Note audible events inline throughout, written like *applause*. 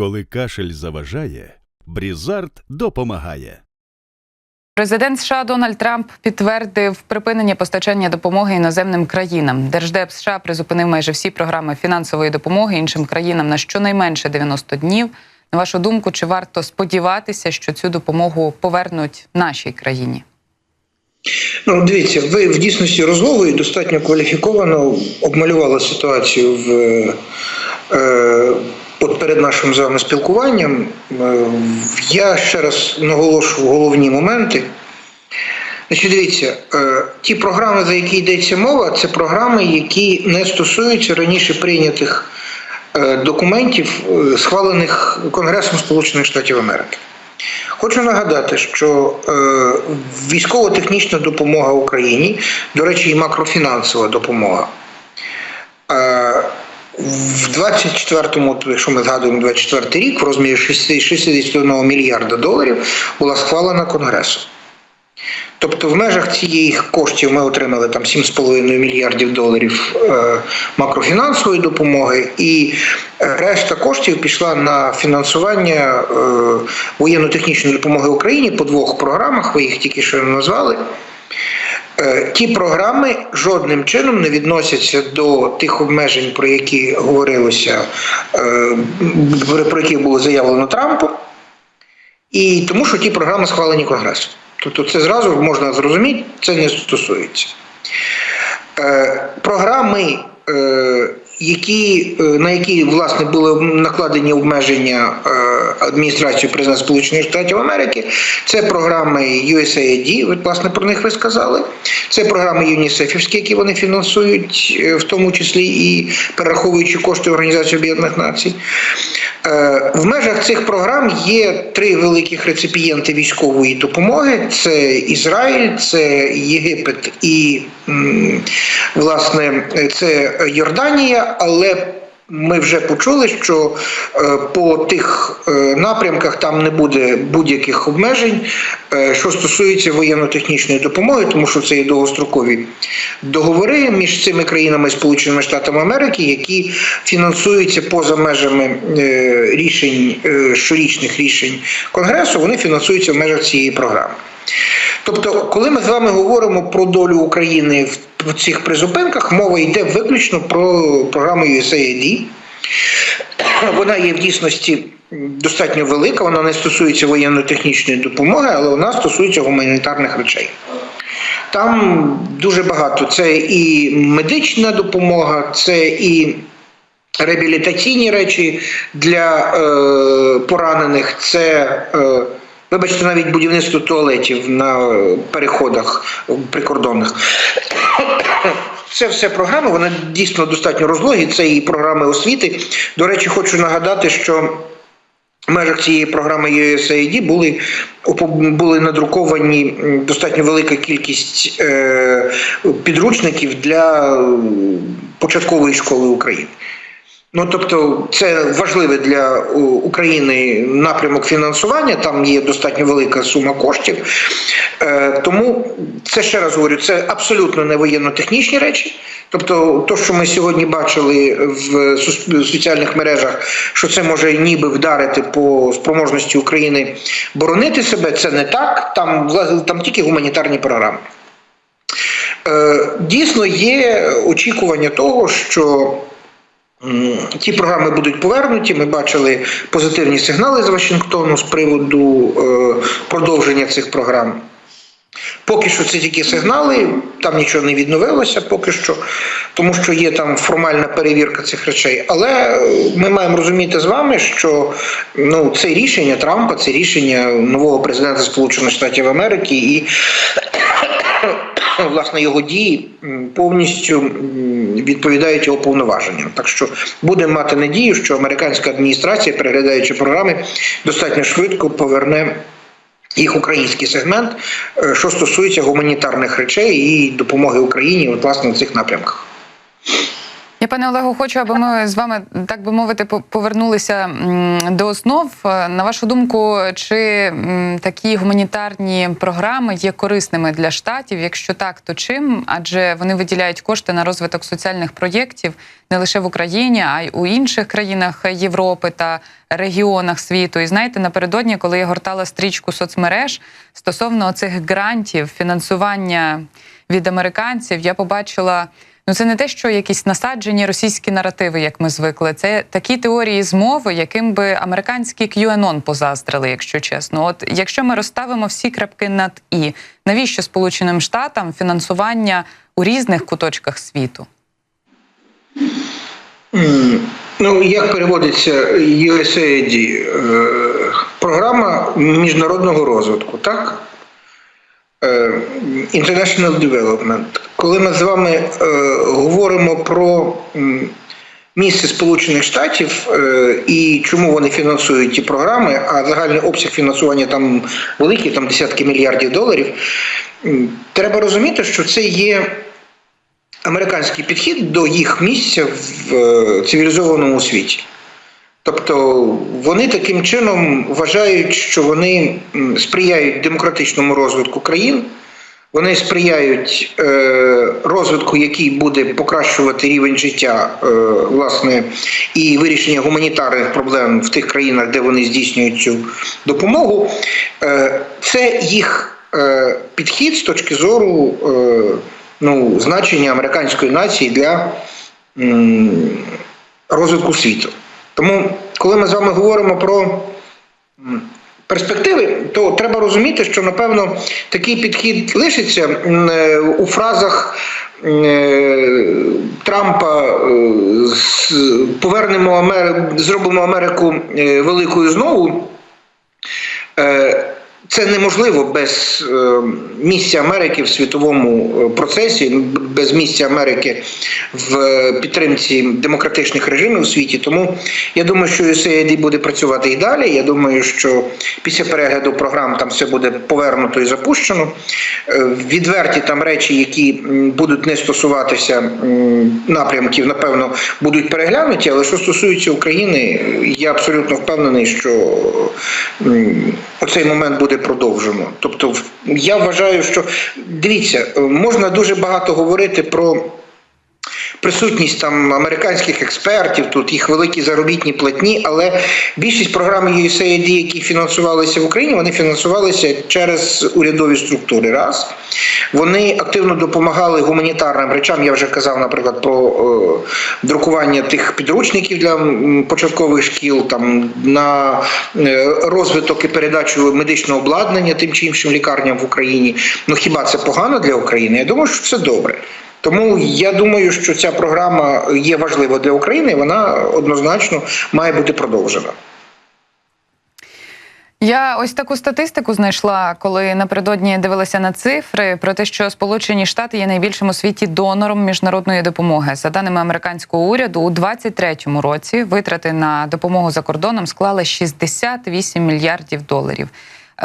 Коли кашель заважає, Брізард допомагає. Президент США Дональд Трамп підтвердив припинення постачання допомоги іноземним країнам. Держдеп США призупинив майже всі програми фінансової допомоги іншим країнам на щонайменше 90 днів. На вашу думку, чи варто сподіватися, що цю допомогу повернуть нашій країні? Ну, дивіться, ви в дійсності розлогою достатньо кваліфіковано обмалювали ситуацію в е, от перед нашим з вами спілкуванням. Е, я ще раз наголошую головні моменти. Значить, дивіться, е, ті програми, за які йдеться мова, це програми, які не стосуються раніше прийнятих е, документів, схвалених Конгресом Сполучених Штатів Америки. Хочу нагадати, що військово-технічна допомога Україні, до речі, і макрофінансова допомога. В 24-му, якщо ми згадуємо 24 рік, в розмірі 61 мільярда доларів була схвалена Конгресом. Тобто в межах цієї коштів ми отримали там 7,5 мільярдів доларів е, макрофінансової допомоги, і решта коштів пішла на фінансування е, воєнно-технічної допомоги Україні по двох програмах. Ви їх тільки що назвали. Е, Ті програми жодним чином не відносяться до тих обмежень, про які говорилося, е, про які було заявлено Трампом, і тому що ті програми схвалені Конгресом. Тобто це зразу можна зрозуміти, це не стосується. Е, програми, які, е, на які власне були накладені обмеження е, адміністрацією президента Сполучених Штатів Америки, це програми USAID, ви власне про них ви сказали. Це програми ЮНІСЕФівські, які вони фінансують, е, в тому числі і перераховуючи кошти Організації Об'єднаних Націй. Е, В межах цих програм є три великих реципієнти військової допомоги: це Ізраїль, це Єгипет і власне це Йорданія. Але ми вже почули, що е, по тих е, напрямках там не буде будь-яких обмежень, е, що стосується воєнно-технічної допомоги, тому що це є довгострокові договори між цими країнами Сполученими Штатами Америки, які фінансуються поза межами рішень щорічних рішень Конгресу, вони фінансуються в межах цієї програми. Тобто, коли ми з вами говоримо про долю України в цих призупинках, мова йде виключно про програму USAID. *clears throat* Вона є в дійсності достатньо велика, вона не стосується воєнно-технічної допомоги, але вона стосується гуманітарних речей. Там дуже багато. Це і медична допомога, це і реабілітаційні речі для е, поранених, це. Е, Вибачте, навіть будівництво туалетів на переходах прикордонних. *coughs* Це все програми, вони дійсно достатньо розлогі. Це і програми освіти. До речі, хочу нагадати, що в межах цієї програми USAID були були надруковані достатньо велика кількість е, підручників для початкової школи України. Ну, тобто, це важливий для України напрямок фінансування. Там є достатньо велика сума коштів. Е, тому це ще раз говорю, це абсолютно не воєнно-технічні речі. Тобто, то, що ми сьогодні бачили в соціальних мережах, що це може ніби вдарити по спроможності України боронити себе, це не так. Там там тільки гуманітарні програми. Е, дійсно, є очікування того, що. Ті програми будуть повернуті. Ми бачили позитивні сигнали з Вашингтону з приводу е, продовження цих програм. Поки що це тільки сигнали, там нічого не відновилося, поки що, тому що є там формальна перевірка цих речей. Але ми маємо розуміти з вами, що ну, це рішення Трампа, це рішення нового президента Сполучених Штатів Америки і *clears throat* власне його дії повністю відповідають його повноваженням. Так що будемо мати надію, що американська адміністрація, переглядаючи програми, достатньо швидко поверне. Їх український сегмент, е, що стосується гуманітарних речей і допомоги Україні, от власне в цих напрямках. Я, пане Олегу, хочу, аби ми з вами, так би мовити, по- повернулися до основ. Е, На вашу думку, чи такі гуманітарні програми є корисними для штатів? Якщо так, то чим? Адже вони виділяють кошти на розвиток соціальних проєктів не лише в Україні, а й у інших країнах Європи та регіонах світу. І знаєте, напередодні, коли я гортала стрічку соцмереж стосовно цих грантів, фінансування від американців, я побачила. Ну, це не те, що якісь насаджені російські наративи, як ми звикли. Це такі теорії змови, яким би американські QAnon позаздрили, якщо чесно. От якщо ми розставимо всі крапки над і, навіщо Сполученим Штатам фінансування у різних куточках світу? Ну, як переводиться USAID? Е, Програма міжнародного розвитку, так? Е, International Development. Коли ми з вами е, говоримо про місце Сполучених Штатів е, і чому вони фінансують ті програми, а загальний обсяг фінансування там великий, там десятки мільярдів доларів, треба розуміти, що це є американський підхід до їх місця в цивілізованому світі. Тобто вони таким чином вважають, що вони сприяють демократичному розвитку країн, вони сприяють е, розвитку, який буде покращувати рівень життя, е, власне, і вирішення гуманітарних проблем в тих країнах, де вони здійснюють цю допомогу. Е, це їх підхід з точки зору ну, значення американської нації для розвитку світу. Тому, коли ми з вами говоримо про перспективи, то треба розуміти, що напевно такий підхід лишиться е, у фразах е, Трампа е, повернемо Америку, зробимо Америку великою знову. Е, Це неможливо без е, місця Америки в світовому е, процесі, без місця Америки в е, підтримці демократичних режимів у світі. Тому я думаю, що USAID буде працювати і далі. Я думаю, що після перегляду програм там все буде повернуто і запущено. Е, Відверті там речі, які будуть не стосуватися напрямків, напевно, будуть переглянуті. Але що стосується України, я абсолютно впевнений, що оцей момент буде продовжено. Тобто, я вважаю, що дивіться, е, можна дуже багато говорити про. Присутність там американських експертів, тут їх великі заробітні платні, але більшість програм USAID, які фінансувалися в Україні, вони фінансувалися через урядові структури. Раз вони активно допомагали гуманітарним речам. Я вже казав, наприклад, про е, друкування тих підручників для початкових шкіл, там на е, розвиток і передачу медичного обладнання тим чи іншим лікарням в Україні. Ну хіба це погано для України? Я думаю, що це добре. Тому я думаю, що ця програма є важлива для України. і Вона однозначно має бути продовжена. Я ось таку статистику знайшла, коли напередодні дивилася на цифри про те, що Сполучені Штати є найбільшим у світі донором міжнародної допомоги. За даними американського уряду, у 2023 році витрати на допомогу за кордоном склали 68 мільярдів доларів.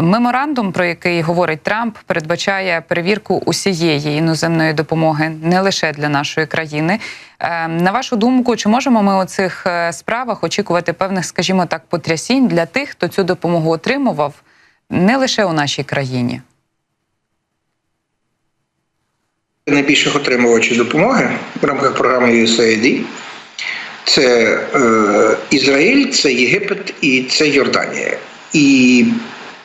Меморандум, про який говорить Трамп, передбачає перевірку усієї іноземної допомоги не лише для нашої країни. Е, На вашу думку, чи можемо ми у цих е, справах очікувати певних, скажімо так, потрясінь для тих, хто цю допомогу отримував не лише у нашій країні? Найбільших отримувачів допомоги в рамках програми USAID це е, Ізраїль, це Єгипет і це Йорданія. І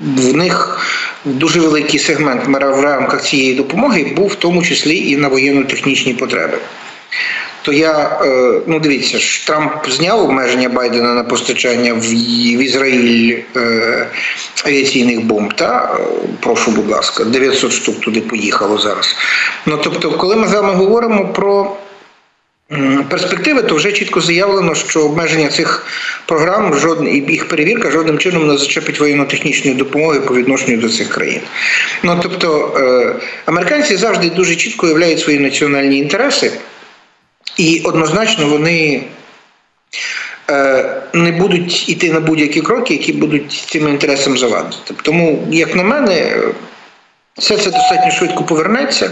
в них дуже великий сегмент в рамках цієї допомоги був в тому числі і на воєнно-технічні потреби. То я е, ну дивіться ж, Трамп зняв обмеження Байдена на постачання в, Ізраїль е, авіаційних бомб. Та Е, прошу, будь ласка, 900 штук туди поїхало зараз. Ну тобто, коли ми з вами говоримо про перспективи, то вже чітко заявлено, що обмеження цих програм жодн, і їх перевірка жодним чином не зачепить воєнно-технічної допомоги по відношенню до цих країн. Ну тобто, е, американці завжди дуже чітко уявляють свої національні інтереси. І однозначно вони е, не будуть йти на будь-які кроки, які будуть цим інтересам завадити. Тому, як на мене, все це достатньо швидко повернеться.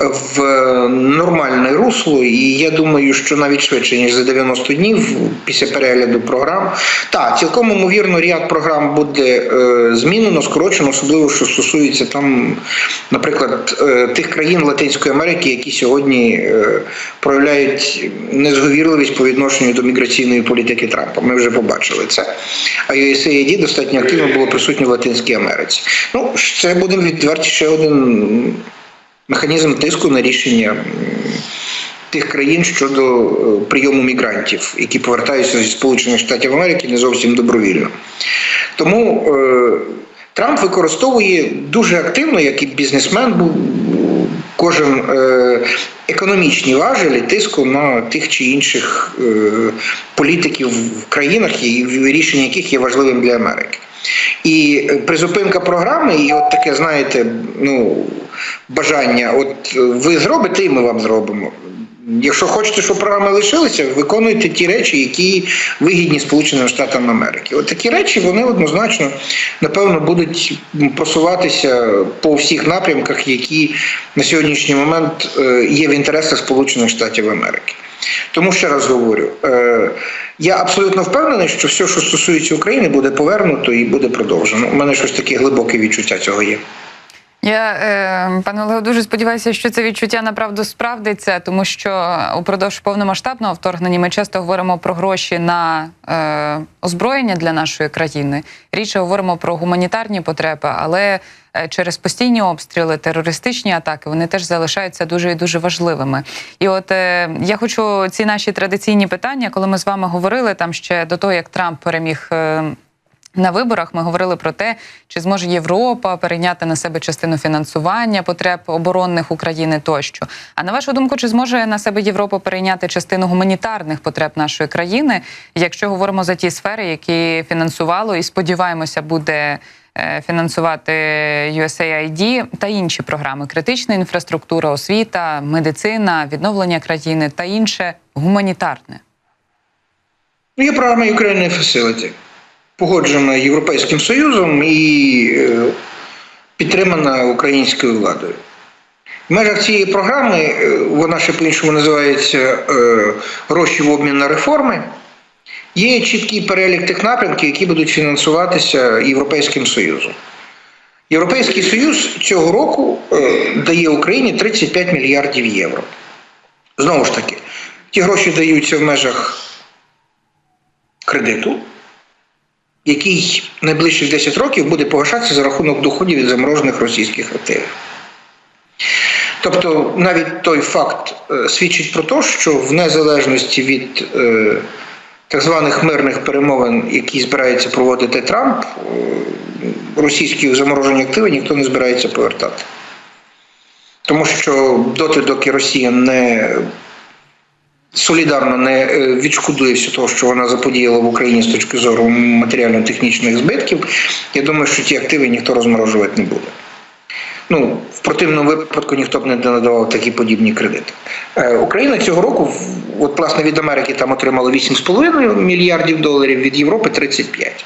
В нормальне русло, і я думаю, що навіть швидше ніж за 90 днів після перегляду програм. Так, цілком ймовірно, ряд програм буде е, змінено, скорочено, особливо що стосується там, наприклад, е, тих країн Латинської Америки, які сьогодні е, проявляють незговірливість по відношенню до міграційної політики Трампа. Ми вже побачили це. А USAID достатньо активно було присутнє в Латинській Америці. Ну, це будемо відверті ще один механізм тиску на рішення тих країн щодо е, прийому мігрантів, які повертаються зі Сполучених Штатів Америки не зовсім добровільно. Тому е, Трамп використовує дуже активно, як і бізнесмен, був кожен е, економічні важелі тиску на тих чи інших е, політиків в країнах, і рішення яких є важливим для Америки. І е, призупинка програми, і от таке, знаєте, ну, бажання, от е, ви зробите, і ми вам зробимо. Якщо хочете, щоб програми лишилися, виконуйте ті речі, які вигідні Сполученим Штатам Америки. От такі речі вони однозначно, напевно, будуть просуватися по всіх напрямках, які на сьогоднішній момент е, є в інтересах Сполучених Штатів Америки. Тому ще раз говорю, е, я абсолютно впевнений, що все, що стосується України, буде повернуто і буде продовжено. У мене щось таке глибоке відчуття цього є. Я, е, пане Олего, дуже сподіваюся, що це відчуття направду справдиться, тому що упродовж повномасштабного вторгнення ми часто говоримо про гроші на е, озброєння для нашої країни. Рідше говоримо про гуманітарні потреби, але е, через постійні обстріли, терористичні атаки вони теж залишаються дуже і дуже важливими. І от е, я хочу ці наші традиційні питання, коли ми з вами говорили там ще до того, як Трамп переміг. Е, на виборах ми говорили про те, чи зможе Європа перейняти на себе частину фінансування потреб оборонних України тощо. А на вашу думку, чи зможе на себе Європа перейняти частину гуманітарних потреб нашої країни, якщо говоримо за ті сфери, які фінансувало і сподіваємося, буде е, фінансувати USAID та інші програми: критична інфраструктура, освіта, медицина, відновлення країни та інше гуманітарне? Ну, Є програма Ukraine Facility, погоджена Європейським Союзом і е, підтримана українською владою. В межах цієї програми, е, вона ще по-іншому називається е, гроші в обмін на реформи. Є чіткий перелік тих напрямків, які будуть фінансуватися Європейським Союзом. Європейський Союз цього року е, дає Україні 35 мільярдів євро. Знову ж таки, ті гроші даються в межах кредиту, який найближчих 10 років буде погашатися за рахунок доходів від заморожених російських активів. Тобто навіть той факт е, свідчить про те, що в незалежності від е, так званих мирних перемовин, які збирається проводити Трамп, е, російські заморожені активи ніхто не збирається повертати. Тому що доти, доки Росія не солідарно не е, відшкодує все того, що вона заподіяла в Україні з точки зору матеріально-технічних збитків, я думаю, що ті активи ніхто розморожувати не буде. Ну, в противному випадку ніхто б не надавав такі подібні кредити. Е, Україна цього року, от власне від Америки там отримала 8,5 мільярдів доларів, від Європи 35.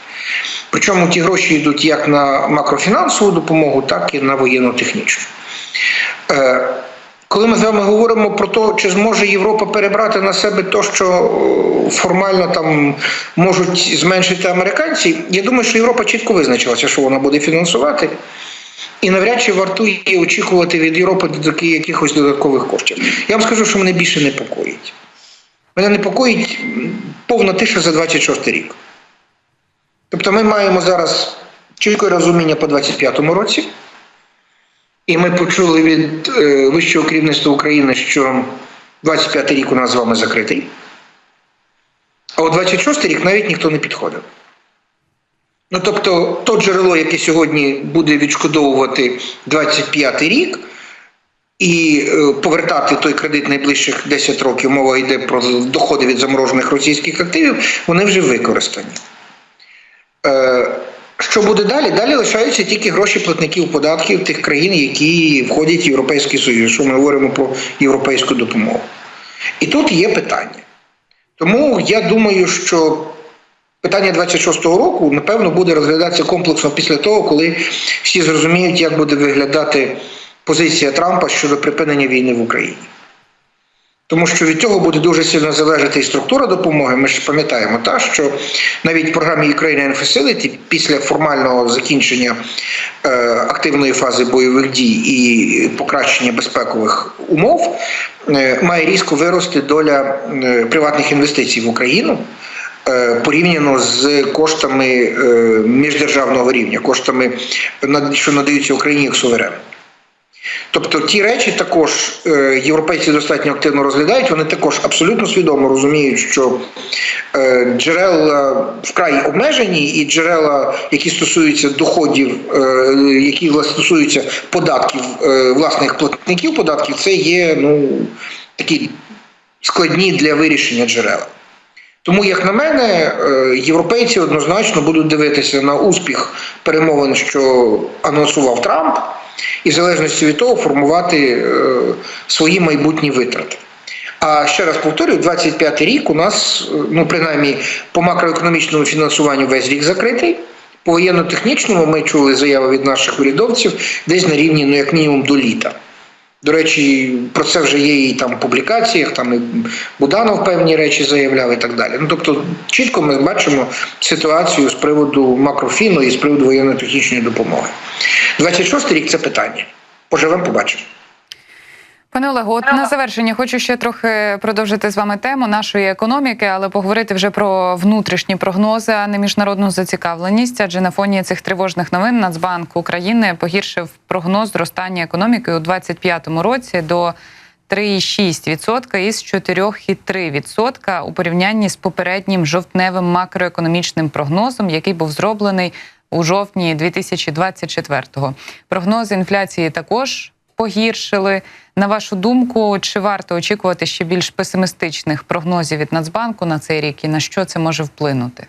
Причому ті гроші йдуть як на макрофінансову допомогу, так і на воєнно-технічну. Коли ми з вами говоримо про те, чи зможе Європа перебрати на себе те, що е, формально там можуть зменшити американці, я думаю, що Європа чітко визначилася, що вона буде фінансувати. І навряд чи вартує очікувати від Європи таки якихось додаткових коштів. Я вам скажу, що мене більше непокоїть. Мене непокоїть повна тиша за 26 рік. Тобто ми маємо зараз чітке розуміння по 25-му році. І ми почули від е, вищого керівництва України, що 25 рік у нас з вами закритий. А у 26 рік навіть ніхто не підходив. Ну тобто, то джерело, яке сьогодні буде відшкодовувати 25 рік, і е, повертати той кредит найближчих 10 років, мова йде про доходи від заморожених російських активів, вони вже використані. Що буде далі? Далі лишаються тільки гроші платників податків тих країн, які входять в Європейський Союз, що ми говоримо про європейську допомогу. І тут є питання. Тому я думаю, що питання 26-го року, напевно, буде розглядатися комплексно після того, коли всі зрозуміють, як буде виглядати позиція Трампа щодо припинення війни в Україні. Тому що від цього буде дуже сильно залежати і структура допомоги. Ми ж пам'ятаємо, та, що навіть в програмі Ukrainian Facility після формального закінчення е, активної фази бойових дій і покращення безпекових умов е, має різко вирости доля е, приватних інвестицій в Україну. е, Порівняно з коштами е, міждержавного рівня, коштами, що надаються Україні як суверену. Тобто ті речі також е, європейці достатньо активно розглядають. Вони також абсолютно свідомо розуміють, що е, джерела вкрай обмежені, і джерела, які стосуються доходів, е, які власне стосуються податків власних платників податків, це є ну такі складні для вирішення джерела. Тому, як на мене, європейці однозначно будуть дивитися на успіх перемовин, що анонсував Трамп, і в залежності від того формувати е, свої майбутні витрати. А ще раз повторюю, 25 рік у нас, е, ну принаймні, по макроекономічному фінансуванню весь рік закритий. По воєнно-технічному ми чули заяви від наших урядовців десь на рівні, ну як мінімум, до літа. До речі, про це вже є і там публікаціях, там і Буданов певні речі заявляв і так далі. Ну тобто, чітко ми бачимо ситуацію з приводу макрофіну і з приводу воєнно-технічної допомоги. 26 рік це питання. Поживемо, побачимо. Пане Олегу, от на завершення хочу ще трохи продовжити з вами тему нашої економіки, але поговорити вже про внутрішні прогнози, а не міжнародну зацікавленість. Адже на фоні цих тривожних новин Нацбанк України погіршив прогноз зростання економіки у 2025 році до 3,6% із 4,3% у порівнянні з попереднім жовтневим макроекономічним прогнозом, який був зроблений у жовтні 2024-го. Прогнози інфляції також погіршили. На вашу думку, чи варто очікувати ще більш песимістичних прогнозів від Нацбанку на цей рік і на що це може вплинути?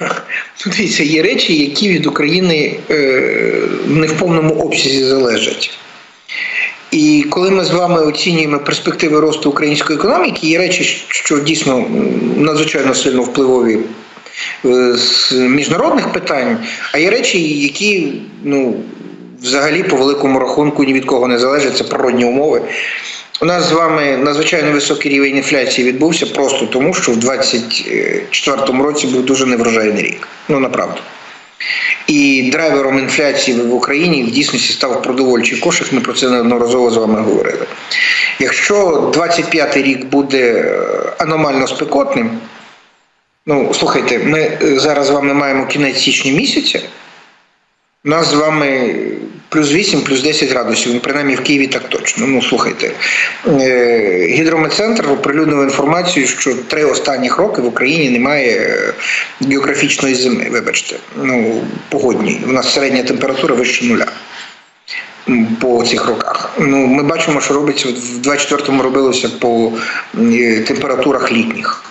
*laughs* Ну, Дивіться, є речі, які від України е, не в повному обсязі залежать. І коли ми з вами оцінюємо перспективи росту української економіки, є речі, що дійсно надзвичайно сильно впливові е, з міжнародних питань, а є речі, які ну, взагалі по великому рахунку ні від кого не залежать, це природні умови. У нас з вами надзвичайно високий рівень інфляції відбувся просто тому, що в 2024 році був дуже неврожайний рік. Ну направду. І драйвером інфляції в Україні в дійсності став продовольчий кошик. Ми про це неодноразово з вами говорили. Якщо 25 рік буде е, аномально спекотним, ну слухайте, ми е, зараз з вами маємо кінець січня місяця. У нас з вами плюс 8, плюс 10 градусів, ну, принаймні в Києві так точно. Ну, слухайте, е, гідрометцентр оприлюднив інформацію, що три останніх роки в Україні немає е, географічної зими, вибачте, ну, погодній. У нас середня температура вище нуля по цих роках. Ну, ми бачимо, що робиться в 24-му робилося по е, температурах літніх.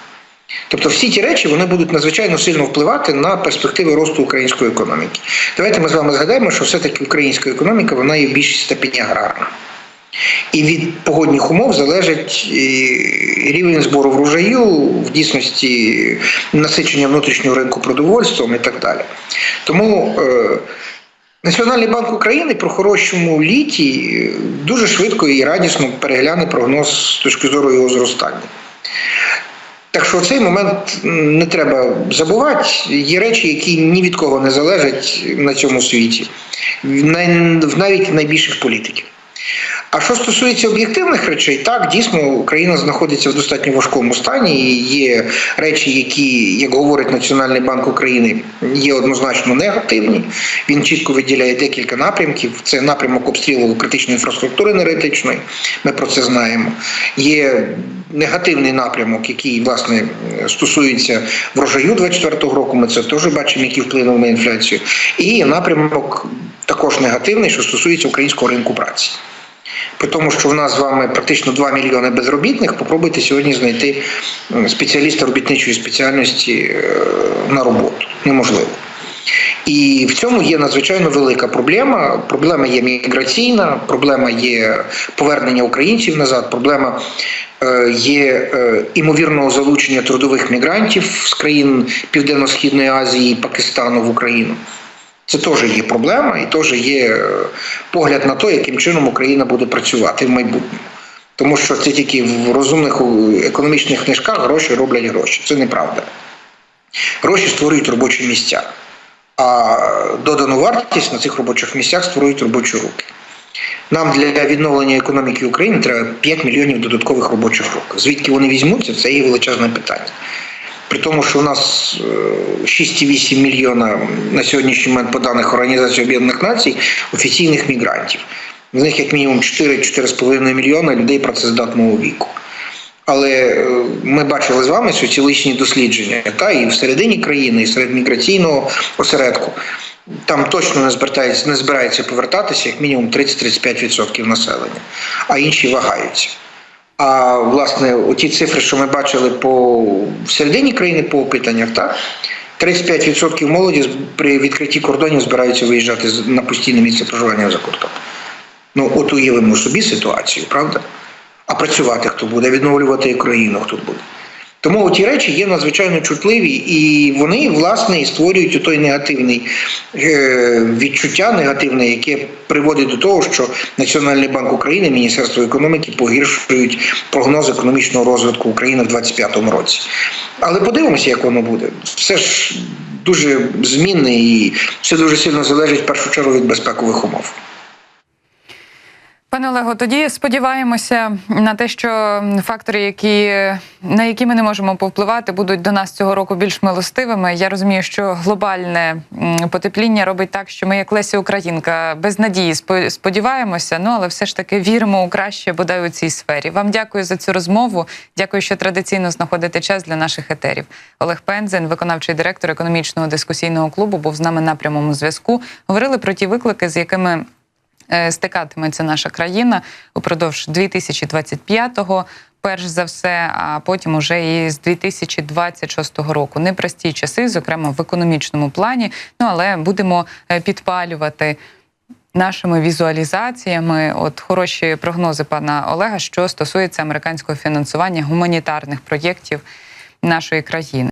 Тобто всі ті речі вони будуть надзвичайно сильно впливати на перспективи росту української економіки. Давайте ми з вами згадаємо, що все-таки українська економіка вона є в більшій степені аграрна. І від погодних умов залежить рівень збору врожаю, в дійсності насичення внутрішнього ринку продовольством і так далі. Тому е, Національний банк України про хорошому літі е, дуже швидко і радісно перегляне прогноз з точки зору його зростання. Так що цей момент не треба забувати. Є речі, які ні від кого не залежать на цьому світі, в навіть найбільших політиків. А що стосується об'єктивних речей, так дійсно Україна знаходиться в достатньо важкому стані. І є речі, які, як говорить Національний банк України, є однозначно негативні. Він чітко виділяє декілька напрямків. Це напрямок обстрілу критичної інфраструктури енергетичної. Ми про це знаємо. Є негативний напрямок, який власне стосується врожаю 24-го року. Ми це теж бачимо, який вплинув на інфляцію. І напрямок також негативний, що стосується українського ринку праці. При тому, що в нас з вами практично 2 мільйони безробітних, попробуйте сьогодні знайти спеціаліста робітничої спеціальності е, на роботу. Неможливо. І в цьому є надзвичайно велика проблема. Проблема є міграційна, проблема є повернення українців назад, проблема е, є е, імовірного залучення трудових мігрантів з країн Південно-Східної Азії і Пакистану в Україну. Це теж є проблема, і теж є е, погляд на те, яким чином Україна буде працювати в майбутньому. Тому що це тільки в розумних економічних книжках гроші роблять гроші. Це неправда. Гроші створюють робочі місця, а додану вартість на цих робочих місцях створюють робочі руки. Нам для відновлення економіки України треба 5 мільйонів додаткових робочих рук. Звідки вони візьмуться, це є величезне питання. При тому, що у нас е, 6,8 мільйона на сьогоднішній момент по даних Організації Об'єднаних Націй офіційних мігрантів. З них як мінімум 4-4,5 мільйона людей працездатного віку. Але е, ми бачили з вами соціологічні дослідження, та і всередині країни, і серед міграційного осередку. Там точно не збирається, не збирається повертатися як мінімум 30-35% населення, а інші вагаються. А власне, оті цифри, що ми бачили по всередині країни по опитаннях, так 35% молоді при відкритті кордонів збираються виїжджати на постійне місце проживання за кордон. Ну, от уявимо собі ситуацію, правда? А працювати хто буде, відновлювати країну хто буде. Тому ті речі є надзвичайно чутливі, і вони, власне, і створюють той негативний е, відчуття, негативне, яке приводить до того, що Національний банк України, Міністерство економіки погіршують прогноз економічного розвитку України в 2025 році. Але подивимося, як воно буде. Все ж дуже змінне і все дуже сильно залежить в першу чергу від безпекових умов. Пане Олего, тоді сподіваємося на те, що фактори, які на які ми не можемо повпливати, будуть до нас цього року більш милостивими. Я розумію, що глобальне потепління робить так, що ми, як Леся Українка, без надії спо- сподіваємося. Ну але все ж таки віримо у краще бодай у цій сфері. Вам дякую за цю розмову. Дякую, що традиційно знаходите час для наших етерів. Олег Пензен, виконавчий директор економічного дискусійного клубу, був з нами на прямому зв'язку. Говорили про ті виклики, з якими стикатиметься наша країна упродовж 2025-го, перш за все, а потім уже і з 2026 року. Непрості часи, зокрема в економічному плані. Ну але будемо е, підпалювати. Нашими візуалізаціями, от хороші прогнози пана Олега, що стосується американського фінансування гуманітарних проєктів нашої країни.